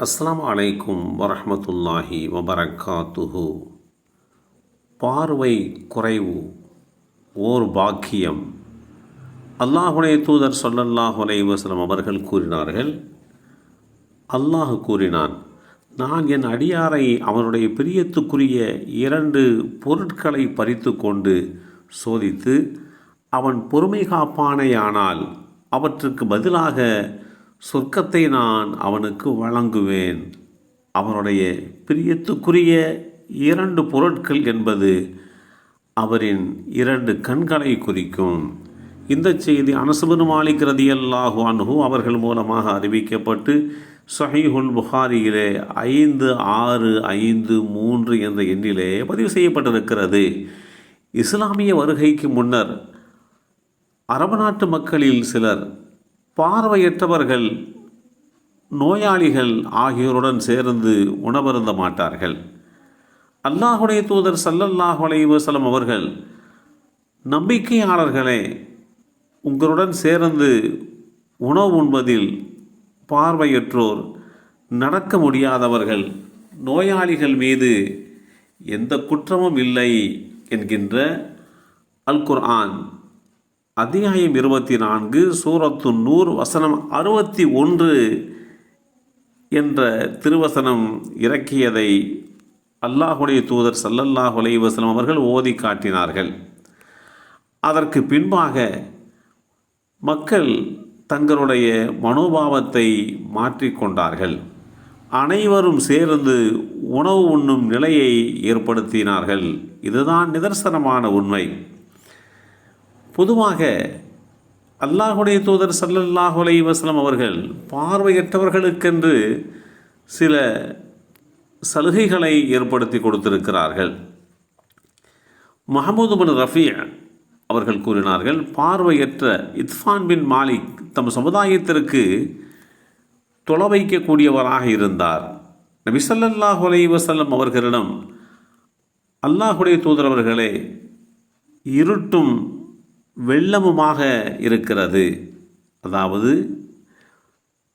அஸ்லாம் அலைக்கும் வரமத்துல்லாஹி வபரக்காத்துஹு. பார்வை குறைவு ஓர் பாக்கியம். அல்லாஹுடைய தூதர் ஸல்லல்லாஹு அலைஹி அவர்கள் கூறினார்கள் அல்லாஹ் கூறினான் நான் என் அடியாரை அவனுடைய பிரியத்துக்குரிய இரண்டு பொருட்களை பறித்து கொண்டு சோதித்து அவன் பொறுமை காப்பானேயானால் அவற்றுக்கு பதிலாக சொர்க்கத்தை நான் அவனுக்கு வழங்குவேன். அவனுடைய பிரியத்துக்குரிய இரண்டு பொருட்கள் என்பது அவரின் இரண்டு கண்களை குறிக்கும். இந்த செய்தி அனசுபன் மாலிக் ரதியல்லாஹு அன்ஹு அவர்கள் மூலமாக அறிவிக்கப்பட்டு சஹீஹுல் புகாரியிலே ஐந்து ஆறு ஐந்து மூன்று என்ற எண்ணிலே பதிவு செய்யப்பட்டிருக்கிறது. இஸ்லாமிய வருகைக்கு முன்னர் அரபு நாட்டு மக்களில் சிலர் பார்வையற்றவர்கள் நோயாளிகள் ஆகியோருடன் சேர்ந்து உணவருந்த மாட்டார்கள். அல்லாஹுடைய தூதர் சல்லல்லாஹு அலைஹி அவர்கள் நம்பிக்கையாளர்களே உங்களுடன் சேர்ந்து உணவு உண்பதில் பார்வையற்றோர் நடக்க முடியாதவர்கள் நோயாளிகள் மீது எந்த குற்றமும் இல்லை என்கின்ற அல் குர்ஆன் அதிகாயம் இருபத்தி நான்கு சூரத்து நூர் வசனம் அறுபத்தி ஒன்று என்ற திருவசனம் இறக்கியதை அல்லாஹுடைய தூதர் சல்லல்லாஹ் வசனம் அவர்கள் ஓதி காட்டினார்கள். அதற்கு பின்பாக மக்கள் தங்களுடைய மனோபாவத்தை மாற்றிக்கொண்டார்கள் அனைவரும் சேர்ந்து உணவு உண்ணும் நிலையை ஏற்படுத்தினார்கள். இதுதான் நிதர்சனமான உண்மை. பொதுவாக அல்லாஹுடைய தூதர் சல்லல்லாஹு அலைஹி வஸல்லம் அவர்கள் பார்வையற்றவர்களுக்கென்று சில சலுகைகளை ஏற்படுத்தி கொடுத்திருக்கிறார்கள். மஹமூது பின் ரஃபி அவர்கள் கூறினார்கள் பார்வையற்ற இத்ஃபான் பின் மாலிக் தம் சமுதாயத்திற்கு தொலை வைக்கக்கூடியவராக இருந்தார். நபி ஸல்லல்லாஹு அலைஹி வஸல்லம் அவர்களிடம் அல்லாஹுடைய தூதர் அவர்களே இருட்டும் வெள்ளமுமாக இருக்கிறது. அதாவது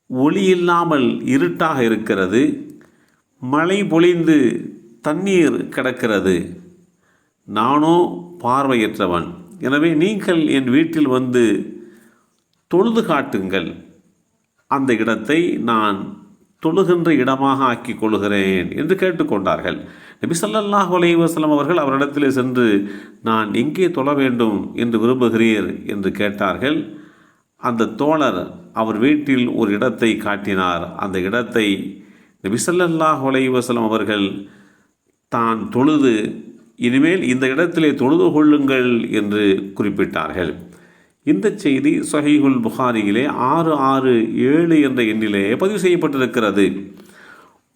ஒளி இல்லாமல் இருட்டாக இருக்கிறது. மழை பொழிந்து தண்ணீர் கிடக்கிறது. நானோ பார்வையற்றவன். எனவே நீங்கள் என் வீட்டில் வந்து தொழுது காட்டுங்கள். அந்த இடத்தை நான் தொழுகின்ற இடமாக ஆக்கிக் கொள்கிறேன் என்று கேட்டுக்கொண்டார்கள். நபி ஸல்லல்லாஹு அலைஹி அவர்கள் அவரிடத்திலே சென்று நான் எங்கே தொழ வேண்டும் என்று விரும்புகிறீர்? என்று கேட்டார்கள். அந்த தோழர் அவர் வீட்டில் ஒரு இடத்தை காட்டினார். அந்த இடத்தை நபி ஸல்லல்லாஹு அலைஹி அவர்கள் தான் தொழுது இனிமேல் இந்த இடத்திலே தொழுது கொள்ளுங்கள் என்று குறிப்பிட்டார்கள். இந்த செய்தி சஹீஹுல் புகாரியிலே ஆறு ஆறு ஏழு என்ற எண்ணிலே பதிவு செய்யப்பட்டிருக்கிறது.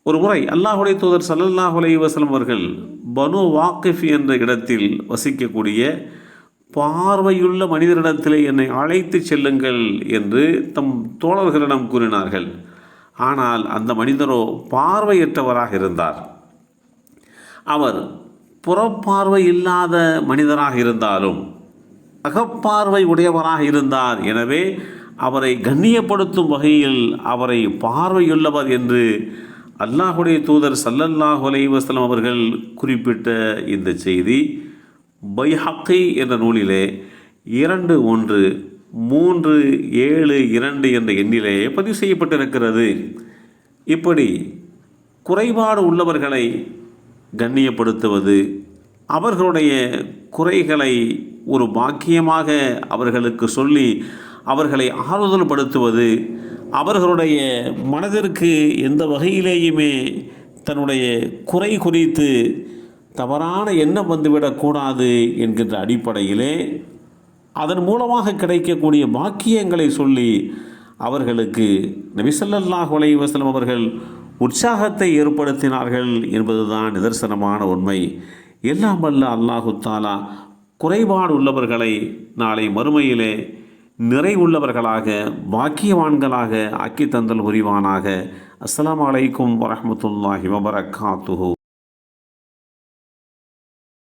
ஒரு முறை அல்லாஹுடைய தூதர் சல்லல்லாஹ் அலைஹி அவர்கள் பனு வாக்கிஃப் என்ற இடத்தில் வசிக்கக்கூடிய பார்வையுள்ள மனிதரிடத்திலே என்னை அழைத்து செல்லுங்கள் என்று தம் தோழர்களிடம் கூறினார்கள். ஆனால் அந்த மனிதரோ பார்வையற்றவராக இருந்தார். அவர் புறப்பார்வை இல்லாத மனிதராக இருந்தாலும் அகப்பார்வை உடையவராக இருந்தார். எனவே அவரை கண்ணியப்படுத்தும் வகையில் அவரை பார்வையுள்ளவர் என்று அல்லாஹுடைய தூதர் சல்லல்லாஹு அலைவாஸ்லம் அவர்கள் குறிப்பிட்ட இந்த செய்தி. பைஹக்கை என்ற நூலிலே இரண்டு ஒன்று மூன்று ஏழு இரண்டு என்ற எண்ணிலே பதிவு செய்யப்பட்டிருக்கிறது. இப்படி குறைபாடு உள்ளவர்களை கண்ணியப்படுத்துவது அவர்களுடைய குறைகளை ஒரு பாக்கியமாக அவர்களுக்கு சொல்லி அவர்களை ஆறுதல் படுத்துவது அவர்களுடைய மனதிற்கு எந்த வகையிலேயுமே தன்னுடைய குறை குறித்து தவறான எண்ணம் வந்துவிடக்கூடாது என்கின்ற அடிப்படையிலே அதன் மூலமாக கிடைக்கக்கூடிய பாக்கியங்களை சொல்லி அவர்களுக்கு நபிசல்லாஹ் வலைவசலம் அவர்கள் உற்சாகத்தை ஏற்படுத்தினார்கள் என்பதுதான் நிதர்சனமான உண்மை. எல்லாம் வல்ல அல்லாஹு தாலா குறைபாடு உள்ளவர்களை நாளை மறுமையிலே நிறைவுள்ளவர்களாக பாக்கியவான்களாக ஆக்கி தந்தல் புரிவானாக. அஸ்லாம் அலைக்கும் வரமத்துல்லாஹி வபரகாத்துஹூ